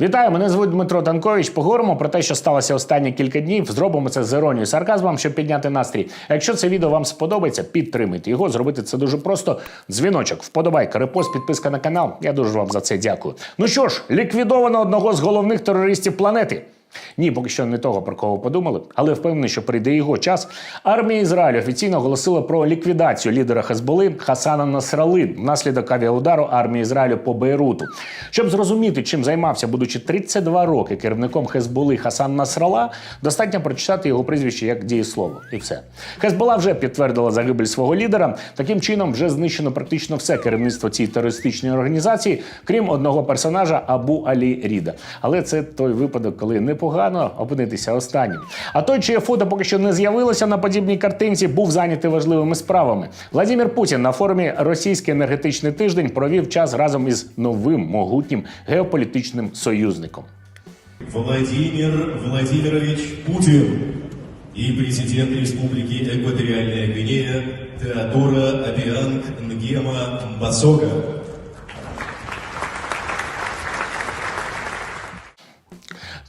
Вітаю, мене звуть Дмитро Танкович. Поговоримо про те, що сталося останні кілька днів. Зробимо це з іронією, сарказмом, щоб підняти настрій. Якщо це відео вам сподобається, підтримайте його. Зробити це дуже просто. Дзвіночок, вподобайка, репост, підписка на канал. Я дуже вам за це дякую. Ну що ж, ліквідовано одного з головних терористів планети. Ні, поки що не того, про кого подумали, але впевнений, що прийде його час. Армія Ізраїлю офіційно оголосила про ліквідацію лідера Хезболи Хасана Насрали внаслідок авіаудару армії Ізраїлю по Бейруту. Щоб зрозуміти, чим займався, будучи 32 роки керівником Хезболи Хасан Насрала, достатньо прочитати його прізвище як дієслово, і все. Хезбола вже підтвердила загибель свого лідера. Таким чином, вже знищено практично все керівництво цієї терористичної організації, крім одного персонажа Абу Алі Ріда. Але це той випадок, коли непогано опинитися останнім. А той, чиє фото поки що не з'явилося на подібній картинці, був зайнятий важливими справами. Владимир Путін на форумі Російський енергетичний тиждень провів час разом із новим могутнім геополітичним союзником. Владимир Владимирович Путин и президент Республики Экваториальная Гвинея Теодора Абианг Нгема Басога.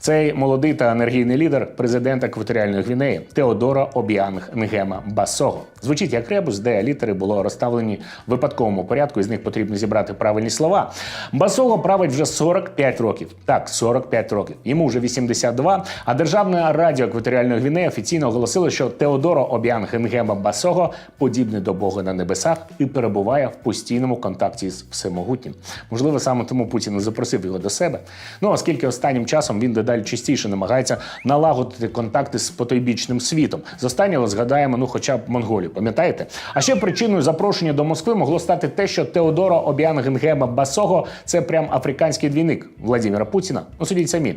Цей молодий та енергійний лідер, президент екваторіальної Гвінеї Теодора Обіанг Нгема Басого. Звучить як ребус, де літери було розставлені в випадковому порядку, і з них потрібно зібрати правильні слова. Басого править вже 45 років. Так, 45 років. Йому вже 82, а Державне радіо екваторіальної Гвінеї офіційно оголосило, що Теодоро Обіанг Нгема Басого подібний до Бога на небесах і перебуває в постійному контакті з всемогутнім. Можливо, саме тому Путін запросив його до себе. Ну оскільки останнім часом він дедалі частіше намагається налагодити контакти з потойбічним світом. З останнього згадаємо, ну хоча б Монголію, пам'ятаєте? А ще причиною запрошення до Москви могло стати те, що Теодоро Обіангенгема Басого це прям африканський двійник Владимира Путіна. Ну судіть самі.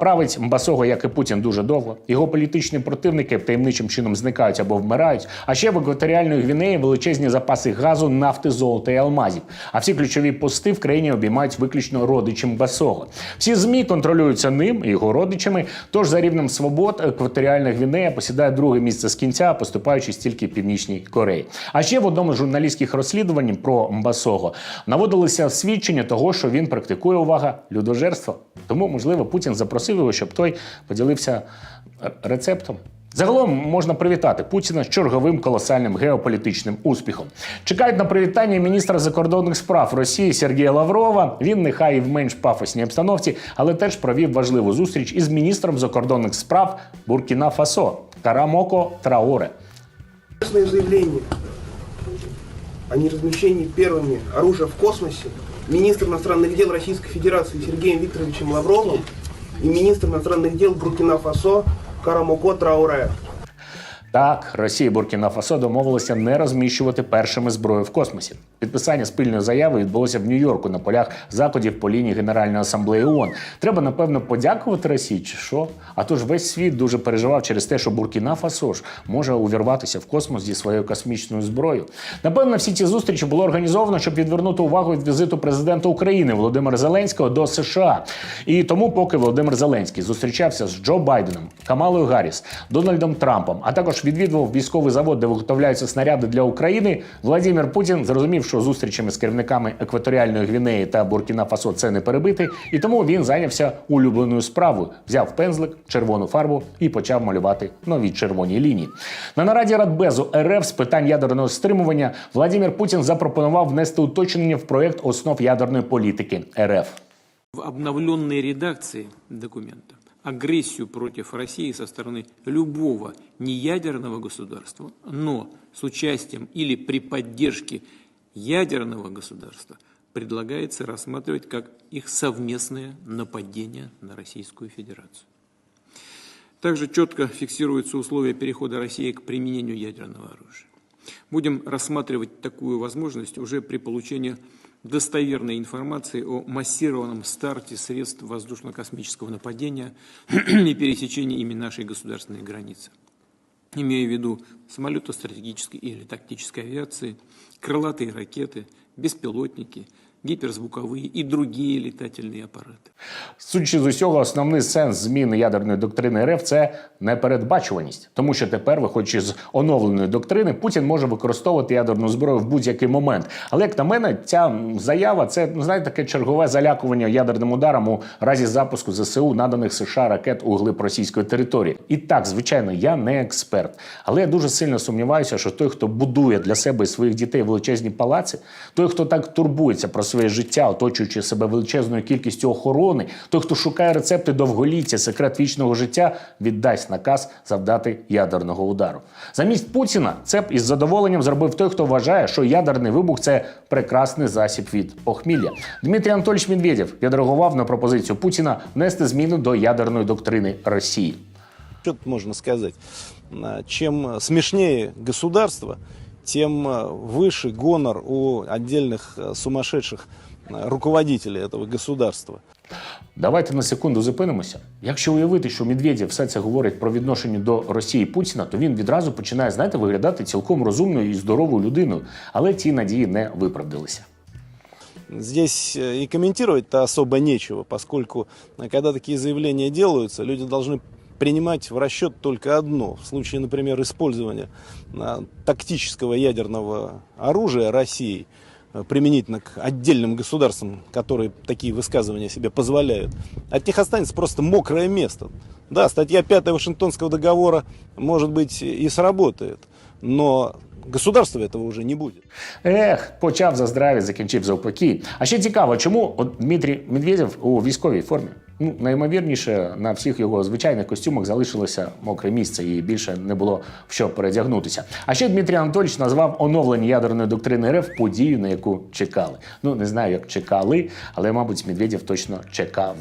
Править Басого, як і Путін, дуже довго. Його політичні противники таємничим чином зникають або вмирають. А ще в екваторіальної Гвінеї величезні запаси газу, нафти, золота і алмазів. А всі ключові пости в країні обіймають виключно родичем Басого. Всі змі контролюються ним і його родичами. Тож за рівнем свобод екваторіальна Гвінея посідає друге місце з кінця, поступаючись тільки Північній Кореї. А ще в одному з журналістських розслідувань про Мбасого наводилися свідчення того, що він практикує увага людожерство. Тому, можливо, Путін запросив його, щоб той поділився е, рецептом. Загалом можна привітати Путіна з черговим колосальним геополітичним успіхом. Чекають на привітання міністра закордонних справ Росії Сергія Лаврова. Він нехай і в менш пафосній обстановці, але теж провів важливу зустріч із міністром закордонних справ Буркіна Фасо Карамоко Траоре. Ясное заявление о неразмещении первыми оружия в космосе министр иностранных дел Российской Федерации Сергеем Викторовичем Лавровым и Caramba, o contra a hora é. Так, Росія Буркіна Фасо домовилися не розміщувати першими зброю в космосі. Підписання спільної заяви відбулося в Нью-Йорку на полях заходів по лінії Генеральної асамблеї ООН. Треба напевно подякувати Росії, чи що? А то ж весь світ дуже переживав через те, що Буркіна Фасо ж може увірватися в космос зі своєю космічною зброєю. Напевно, всі ці зустрічі було організовано, щоб відвернути увагу від візиту президента України Володимира Зеленського до США. І тому, поки Володимир Зеленський зустрічався з Джо Байденом, Камалою Гарріс, Дональдом Трампом, а також відвідував військовий завод, де виготовляються снаряди для України, Владимир Путін зрозумів, що зустрічами з керівниками екваторіальної Гвінеї та Буркіна Фасо це не перебити, і тому він зайнявся улюбленою справою, взяв пензлик, червону фарбу і почав малювати нові червоні лінії. На нараді Радбезу РФ з питань ядерного стримування Владимир Путін запропонував внести уточнення в проєкт основ ядерної політики РФ. в обновленной редакции документа агрессию против России со стороны любого неядерного государства, но с участием или при поддержке ядерного государства предлагается рассматривать как их совместное нападение на Российскую Федерацию. Также четко фиксируются условия перехода России к применению ядерного оружия. Будем рассматривать такую возможность уже при получении достоверной информации о массированном старте средств воздушно-космического нападения и пересечении ими нашей государственной границы. Имея в виду самолеты стратегической или тактической авиации, крылатые ракеты, беспилотники, гиперзвуковые и другие летательные аппараты. Судячи з усього, основний сенс зміни ядерної доктрини РФ це непередбачуваність, тому що тепер, виходячи з оновленої доктрини, Путін може використовувати ядерну зброю в будь-який момент. Але як на мене, ця м, заява це ну, знаєте, таке чергове залякування ядерним ударом у разі запуску ЗСУ наданих США ракет у глиб російської території. І так, звичайно, я не експерт, але я дуже сильно сумніваюся, що той, хто будує для себе і своїх дітей величезні палаци, той, хто так турбується про своє життя, оточуючи себе величезною кількістю охорони, той, хто шукає рецепти довголіття, секрет вічного життя, віддасть наказ завдати ядерного удару. Замість Путіна це б із задоволенням зробив той, хто вважає, що ядерний вибух це прекрасний засіб від похмілля. Дмитрій Анатольович Медведєв відреагував на пропозицію Путіна внести зміни до ядерної доктрини Росії. Что тут можно сказать? А, Чем смешнее государство, тем а, выше гонор у отдельных а, сумасшедших а, руководителей этого государства. Давайте на секунду зупинимося. Якщо уявити, що Медведєв все це говорить про відношення до Росії Путіна, то він відразу починає, знаєте, виглядати цілком розумною і здоровою людиною. Але ці надії не виправдалися. Здесь э, и комментировать-то особо нечего, поскольку а, когда такие заявления делаются, люди должны принимать в расчет только одно. В случае, например, использования а, тактического ядерного оружия России э, применительно к отдельным государствам, которые такие высказывания себе позволяют, от них останется просто мокрое место. Да, статья 5 Вашингтонского договора, может быть, и сработает, но государства этого уже не будет. Ех, почав за здраві, закінчив за упокій. А ще цікаво, чому от Дмитрій Медведєв у військовій формі? Ну, наймовірніше, на всіх його звичайних костюмах залишилося мокре місце і більше не було в що передягнутися. А ще Дмитрій Анатольович назвав оновлення ядерної доктрини РФ подію, на яку чекали. Ну не знаю, як чекали, але мабуть, Медведєв точно чекав.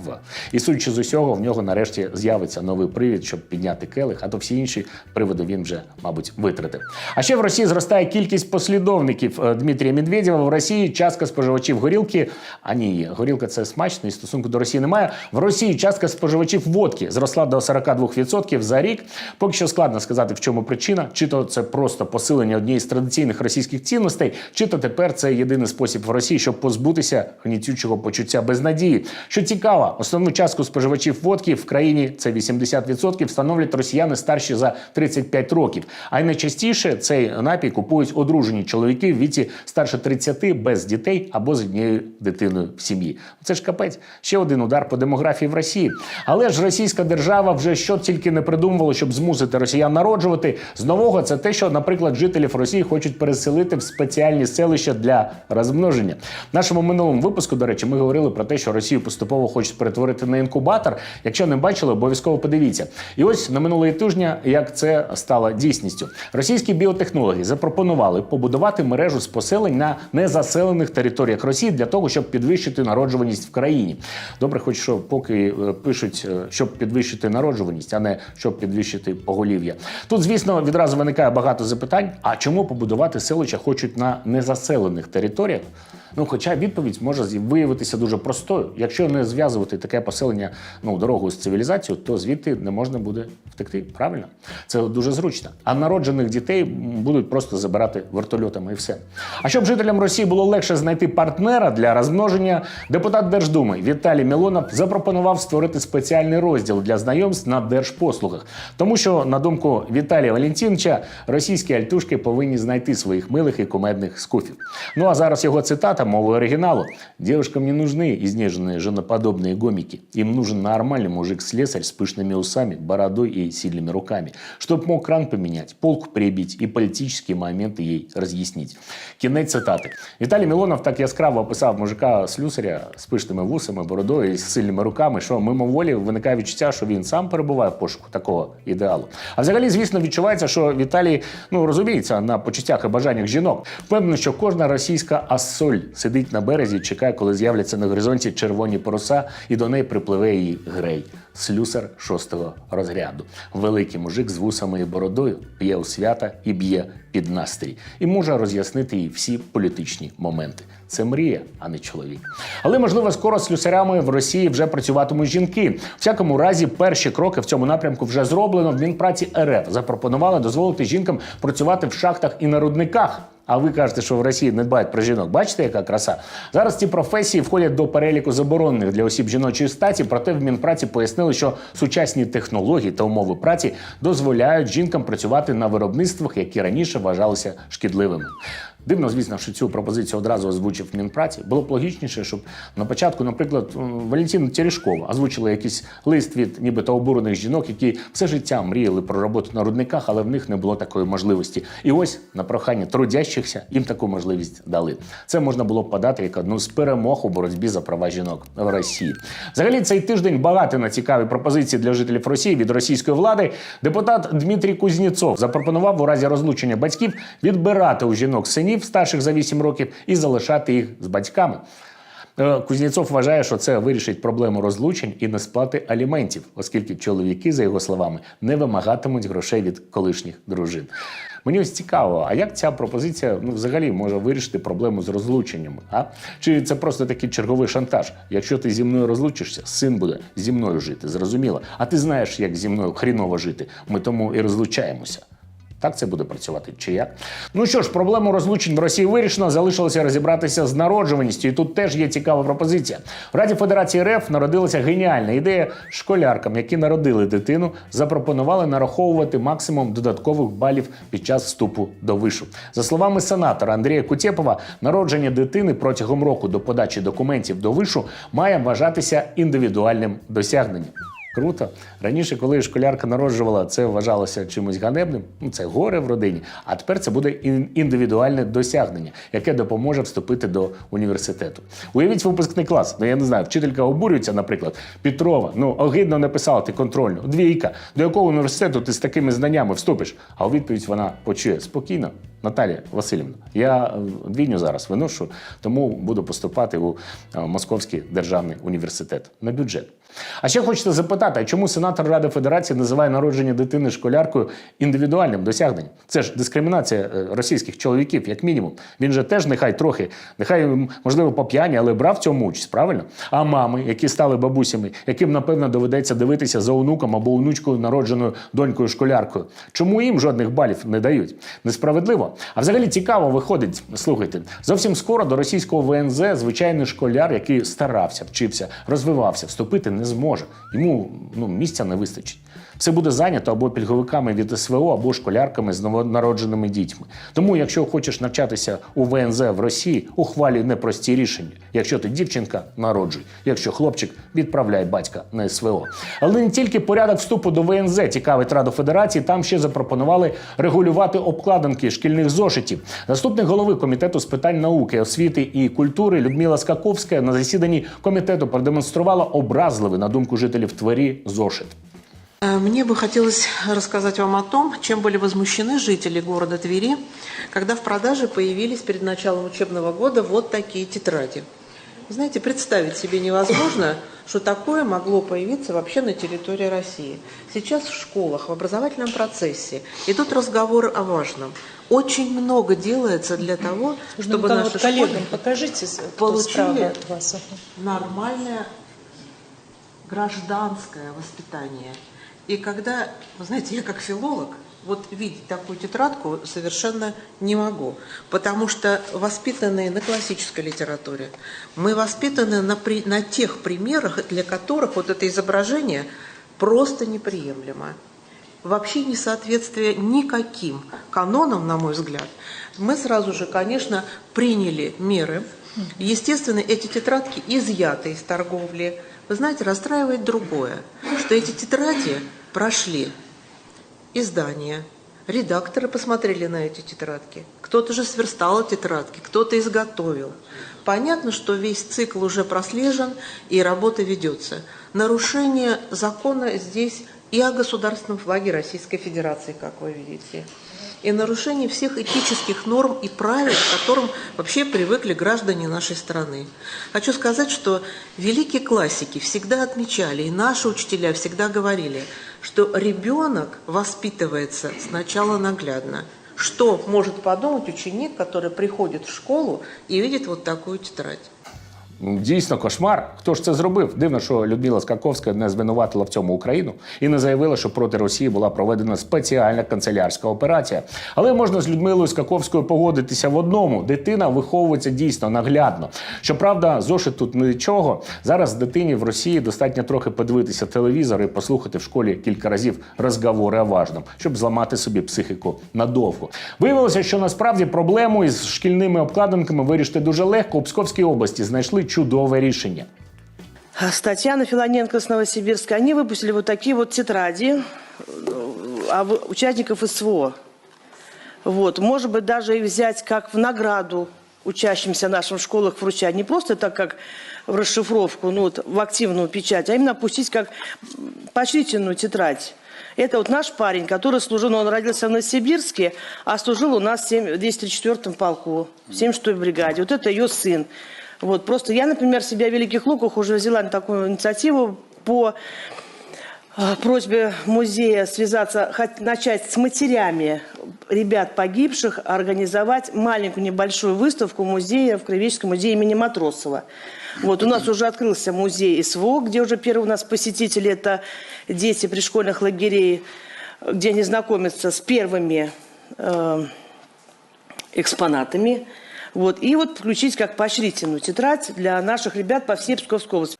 І судячи з усього, в нього нарешті з'явиться новий привід, щоб підняти келих, а то всі інші приводи він вже, мабуть, витратив. А ще в Росії зростає кількість послідовників е, Дмитрія Медведєва. В Росії частка споживачів горілки. А ні, горілка це смачно і стосунку до Росії немає. В Росії частка споживачів водки зросла до 42% за рік. Поки що складно сказати, в чому причина. Чи то це просто посилення однієї з традиційних російських цінностей, чи то тепер це єдиний спосіб в Росії, щоб позбутися гнітючого почуття безнадії. Що цікаво, основну частку споживачів водки в країні це 80% становлять росіяни старші за 35 років. А й найчастіше цей напій купують одружені чоловіки в віці старше 30 без дітей або з однією дитиною в сім'ї. Це ж капець. Ще один удар по демографії в Росії. Але ж російська держава вже що тільки не придумувала, щоб змусити росіян народжувати. З нового це те, що, наприклад, жителів Росії хочуть переселити в спеціальні селища для розмноження. В нашому минулому випуску, до речі, ми говорили про те, що Росію поступово хочуть перетворити на інкубатор. Якщо не бачили, обов'язково подивіться. І ось на минулої тижня, як це стало дійсністю, російські біотехнологи запропонували побудувати мережу з поселень на незаселених територіях Росії для того, щоб підвищити народжуваність в країні. Добре, хоч що поки е, пишуть, е, щоб підвищити народжуваність, а не щоб підвищити поголів'я. Тут, звісно, відразу виникає багато запитань: а чому побудувати селища хочуть на незаселених територіях? Ну, хоча відповідь може виявитися дуже простою. Якщо не зв'язувати таке поселення ну, дорогою з цивілізацією, то звідти не можна буде втекти. Правильно? Це дуже зручно. А народжених дітей будуть просто забирати вертольотами і все. А щоб жителям Росії було легше знайти партнера для розмноження, депутат Держдуми Віталій Мілонов запропонував створити спеціальний розділ для знайомств на держпослугах. Тому що, на думку Віталія Валентиновича, російські альтушки повинні знайти своїх милих і кумедних скуфів. Ну а зараз його цитата мовою оригіналу: Девушкам не нужны изнеженные женоподобные гомики. Им нужен нормальный мужик-слесарь с пышными усами, бородой и сильными руками, чтоб мог кран поменять, полку прибить и политические моменты ей разъяснить. Кінець цитати. Віталій Мілонов так яскраво описав мужика слюсаря з пишними вусами, бородою і з сильними руками, що мимоволі виникає відчуття, що він сам перебуває в пошуку такого ідеалу. А взагалі, звісно, відчувається, що Віталій ну розуміється на почуттях і бажаннях жінок. Впевнений, що кожна російська ассоль сидить на березі, чекає, коли з'являться на горизонті червоні паруса, і до неї припливе її грей. Слюсар шостого розряду. Великий мужик з вусами і бородою п'є у свята і б'є під настрій. І може роз'яснити їй всі політичні моменти. Це мрія, а не чоловік. Але можливо, скоро слюсарями в Росії вже працюватимуть жінки. Всякому разі, перші кроки в цьому напрямку вже зроблено. В Мінпраці РФ запропонували дозволити жінкам працювати в шахтах і на рудниках. А ви кажете, що в Росії не дбають про жінок. Бачите, яка краса? Зараз ці професії входять до переліку заборонених для осіб жіночої статі. Проте в Мінпраці пояснили, що сучасні технології та умови праці дозволяють жінкам працювати на виробництвах, які раніше вважалися шкідливими. Дивно, звісно, що цю пропозицію одразу озвучив Мінпраці. Було б логічніше, щоб на початку, наприклад, Валентина Терешкова озвучила якийсь лист від нібито обурених жінок, які все життя мріяли про роботу на рудниках, але в них не було такої можливості. І ось на прохання трудящихся їм таку можливість дали. Це можна було б подати як одну з перемог у боротьбі за права жінок в Росії. Взагалі, цей тиждень багатий на цікаві пропозиції для жителів Росії від російської влади. Депутат Дмитрій Кузнєцов запропонував у разі розлучення батьків відбирати у жінок синів старших за 8 років і залишати їх з батьками. Е, Кузнєцов вважає, що це вирішить проблему розлучень і несплати аліментів, оскільки чоловіки, за його словами, не вимагатимуть грошей від колишніх дружин. Мені ось цікаво, а як ця пропозиція ну, взагалі може вирішити проблему з розлученнями? А? Чи це просто такий черговий шантаж? Якщо ти зі мною розлучишся, син буде зі мною жити, зрозуміло. А ти знаєш, як зі мною хріново жити. Ми тому і розлучаємося. Так це буде працювати чи як? Ну що ж, проблему розлучень в Росії вирішено. Залишилося розібратися з народжуваністю. І тут теж є цікава пропозиція. В Раді Федерації РФ народилася геніальна ідея школяркам, які народили дитину, запропонували нараховувати максимум додаткових балів під час вступу до вишу. За словами сенатора Андрія Кутєпова, народження дитини протягом року до подачі документів до вишу має вважатися індивідуальним досягненням. Круто. Раніше, коли школярка народжувала, це вважалося чимось ганебним. Ну, це горе в родині. А тепер це буде індивідуальне досягнення, яке допоможе вступити до університету. Уявіть випускний клас. Ну я не знаю, вчителька обурюється, наприклад, Петрова. Ну огидно написала ти контрольну. Двійка. До якого університету ти з такими знаннями вступиш? А у відповідь вона почує спокійно. Наталія Васильівна, я е, двійню зараз виношу, тому буду поступати у е, Московський державний університет на бюджет. А ще хочете запитати, чому сенатор Ради Федерації називає народження дитини школяркою індивідуальним досягненням? Це ж дискримінація е, російських чоловіків, як мінімум. Він же теж нехай трохи, нехай можливо по п'яні, але брав цьому участь, правильно? А мами, які стали бабусями, яким напевно доведеться дивитися за онуком або онучкою, народженою донькою школяркою. Чому їм жодних балів не дають? Несправедливо. А взагалі цікаво виходить. Слухайте, зовсім скоро до російського ВНЗ звичайний школяр, який старався, вчився, розвивався, вступити не зможе. Йому ну, місця не вистачить. Все буде зайнято або пільговиками від СВО, або школярками з новонародженими дітьми. Тому, якщо хочеш навчатися у ВНЗ в Росії, ухвалюй непрості рішення. Якщо ти дівчинка, народжуй. Якщо хлопчик, відправляй батька на СВО. Але не тільки порядок вступу до ВНЗ цікавить Раду Федерації, там ще запропонували регулювати обкладинки шкільних зошитів. Заступник голови комітету з питань науки, освіти і культури Людмила Скаковська на засіданні комітету продемонструвала образливий, на думку жителів Твері, зошит. Э, Мне бы хотелось рассказать вам о том, чем были возмущены жители города Твери, когда в продаже появились перед началом учебного года вот такие тетради. Знаете, представить себе невозможно, что такое могло появиться вообще на территории России. Сейчас в школах, в образовательном процессе идут разговоры о важном. Очень много делается для того, Чтобы чтобы наши коллегам школьники покажите, получили вас. нормальное гражданское воспитание. И когда, вы знаете, я как филолог, вот видеть такую тетрадку совершенно не могу, потому что воспитанные на классической литературе, мы воспитаны на, при- на тех примерах, для которых вот это изображение просто неприемлемо. Вообще несоответствие никаким канонам, на мой взгляд. Мы сразу же, конечно, приняли меры. Естественно, эти тетрадки изъяты из торговли. Вы знаете, расстраивает другое, что эти тетради прошли издания, редакторы посмотрели на эти тетрадки. Кто-то же сверстал тетрадки, кто-то изготовил. Понятно, что весь цикл уже прослежен и работа ведется. Нарушение закона здесь и о государственном флаге Российской Федерации, как вы видите, и нарушение всех этических норм и правил, к которым вообще привыкли граждане нашей страны. Хочу сказать, что великие классики всегда отмечали, и наши учителя всегда говорили, что ребенок воспитывается сначала наглядно. Что может подумать ученик, который приходит в школу и видит вот такую тетрадь? Дійсно, кошмар. Хто ж це зробив? Дивно, що Людмила Скаковська не звинуватила в цьому Україну і не заявила, що проти Росії була проведена спеціальна канцелярська операція. Але можна з Людмилою Скаковською погодитися в одному: дитина виховується дійсно наглядно. Щоправда, зошит тут нічого. Зараз дитині в Росії достатньо трохи подивитися телевізор і послухати в школі кілька разів розговори о важному, щоб зламати собі психіку надовго. Виявилося, що насправді проблему із шкільними обкладинками вирішити дуже легко. У Псковській області знайшли чудове рішення. А Татьяна Филоненко с Новосибирска, они выпустили вот такие вот тетради э, а участников СВО. Вот, может быть, даже и взять как в награду учащимся в школах вручать. Не просто так, как в расшифровку, ну, вот, в активную печать, а именно опустить как поощрительную тетрадь. Это вот наш парень, который служил, ну, он родился в Новосибирске, а служил у нас в 7 в 204-м полку, в 76-й бригаде. Вот это ее сын. Вот, просто я, например, себя в Великих Луках уже взяла на такую инициативу по э, просьбе музея связаться, начать с матерями ребят погибших, организовать маленькую небольшую выставку музея в Кривическом музее имени Матросова. Вот, у нас уже открылся музей СВО, где уже первые у нас посетители – это дети пришкольных лагерей, где они знакомятся с первыми э, экспонатами. Вот, и вот включить как поощрительную тетрадь для наших ребят по всей Псковской области.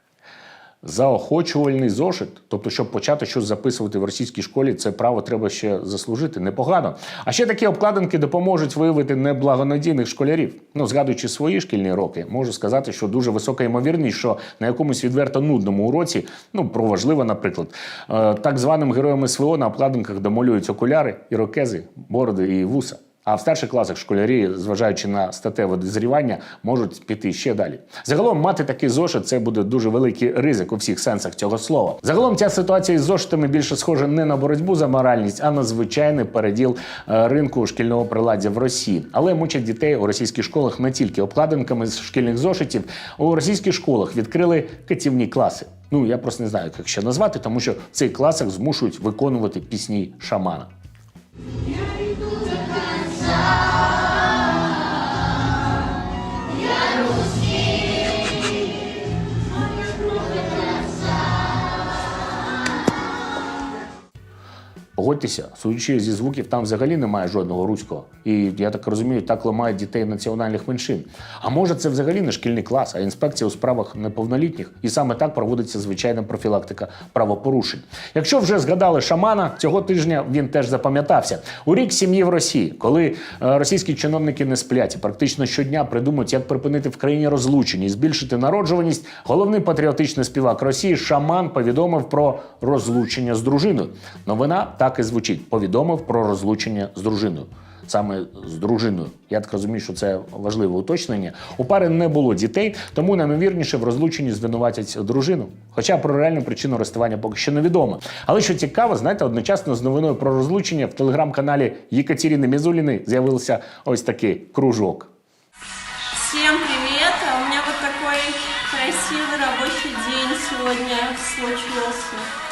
Заохочувальний зошит, тобто, щоб почати щось записувати в російській школі, це право треба ще заслужити. Непогано. А ще такі обкладинки допоможуть виявити неблагонадійних школярів. Ну, згадуючи свої шкільні роки, можу сказати, що дуже висока ймовірність, що на якомусь відверто нудному уроці, ну про важливе, наприклад, е, так званим героям СВО на обкладинках домалюють окуляри, ірокези, бороди і вуса. А в старших класах школярі, зважаючи на статеве дозрівання, можуть піти ще далі. Загалом мати такий зошит це буде дуже великий ризик у всіх сенсах цього слова. Загалом ця ситуація із зошитами більше схожа не на боротьбу за моральність, а на звичайний переділ е, ринку шкільного приладдя в Росії. Але мучать дітей у російських школах не тільки обкладинками з шкільних зошитів. У російських школах відкрили катівні класи. Ну я просто не знаю, як ще назвати, тому що в цих класах змушують виконувати пісні шамана. 나 Погодьтеся, судячи зі звуків, там взагалі немає жодного руського. І я так розумію, так ламають дітей національних меншин. А може, це взагалі не шкільний клас, а інспекція у справах неповнолітніх. І саме так проводиться звичайна профілактика правопорушень. Якщо вже згадали шамана, цього тижня він теж запам'ятався. У рік сім'ї в Росії, коли е, російські чиновники не сплять і практично щодня придумують, як припинити в країні розлучення і збільшити народжуваність, головний патріотичний співак Росії Шаман повідомив про розлучення з дружиною. Новина так і звучить: повідомив про розлучення з дружиною. Саме з дружиною. Я так розумію, що це важливе уточнення. У пари не було дітей, тому наймовірніше в розлученні звинуватять дружину. Хоча про реальну причину розставання поки що невідомо. Але що цікаво, знаєте, одночасно з новиною про розлучення в телеграм-каналі Єкатерини Мізуліної з'явився ось такий кружок. Всем привет! А У меня вот такой красивый рабочий день сегодня случился.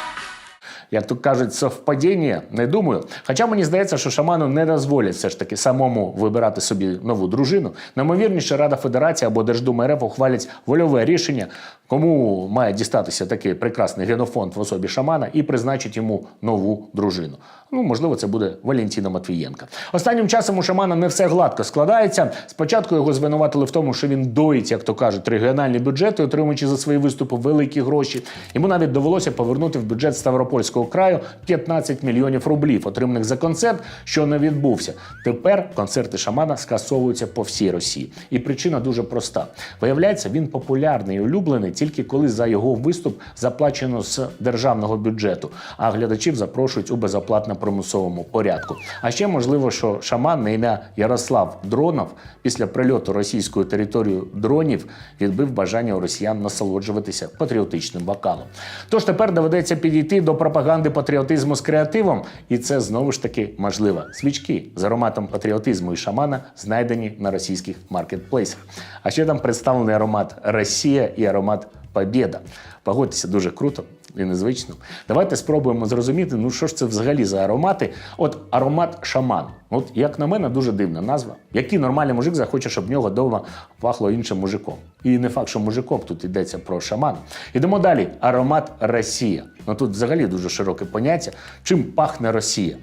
Як то кажуть, совпадіння, не думаю. Хоча мені здається, що шаману не дозволять все ж таки самому вибирати собі нову дружину. Наймовірніше, Рада Федерації або Держдума РФ ухвалять вольове рішення, кому має дістатися такий прекрасний генофонд в особі шамана і призначить йому нову дружину. Ну, можливо, це буде Валентина Матвієнка. Останнім часом у шамана не все гладко складається. Спочатку його звинуватили в тому, що він доїть, як то кажуть, регіональні бюджети, отримуючи за свої виступи великі гроші. Йому навіть довелося повернути в бюджет Ставропольського краю 15 мільйонів рублів, отриманих за концерт, що не відбувся. Тепер концерти шамана скасовуються по всій Росії. І причина дуже проста. Виявляється, він популярний і улюблений тільки коли за його виступ заплачено з державного бюджету, а глядачів запрошують у безоплатно примусовому порядку. А ще можливо, що шаман на ім'я Ярослав Дронов після прильоту російською територією дронів відбив бажання у росіян насолоджуватися патріотичним вокалом. Тож тепер доведеться підійти до пропаганди патріотизму з креативом, і це знову ж таки можливо. Свічки з ароматом патріотизму і шамана знайдені на російських маркетплейсах. А ще там представлений аромат Росія і аромат Побєда. Погодьтеся, дуже круто і незвично. Давайте спробуємо зрозуміти, ну що ж це взагалі за аромати. От аромат шаман. От як на мене, дуже дивна назва. Який нормальний мужик захоче, щоб в нього вдома пахло іншим мужиком. І не факт, що мужиком тут йдеться про шамана. Ідемо далі. Аромат Росія. Ну тут взагалі дуже широке поняття. Чим пахне Росія?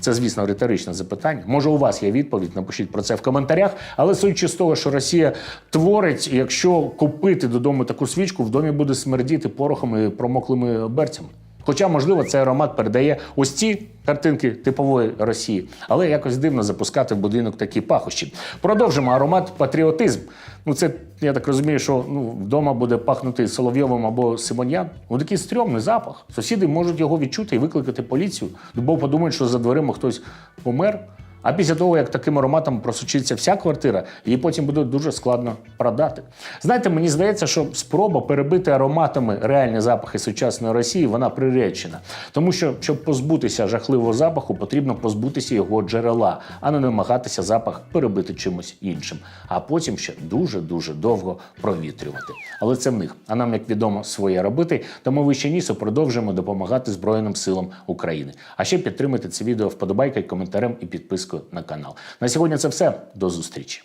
Це, звісно, риторичне запитання. Може, у вас є відповідь, напишіть про це в коментарях. Але судячи з того, що Росія творить, якщо купити додому таку свічку, в домі буде смердіти порохом і промоклими берцями. Хоча, можливо, цей аромат передає ось ці картинки типової Росії, але якось дивно запускати в будинок такі пахощі. Продовжимо аромат патріотизм. Ну, це я так розумію, що ну, вдома буде пахнути Соловйовим або Симоньян. Ну такий стрьомний запах. Сусіди можуть його відчути і викликати поліцію, бо подумають, що за дверима хтось помер. А після того, як таким ароматом просочиться вся квартира, її потім буде дуже складно продати. Знаєте, мені здається, що спроба перебити ароматами реальні запахи сучасної Росії вона приречена. Тому що, щоб позбутися жахливого запаху, потрібно позбутися його джерела, а не намагатися запах перебити чимось іншим, а потім ще дуже-дуже довго провітрювати. Але це в них. А нам, як відомо, своє робити. Тому ви ще нісу продовжуємо допомагати Збройним силам України. А ще підтримайте це відео вподобайкою, коментарем і підпискою на канал. На сьогодні це все. До зустрічі.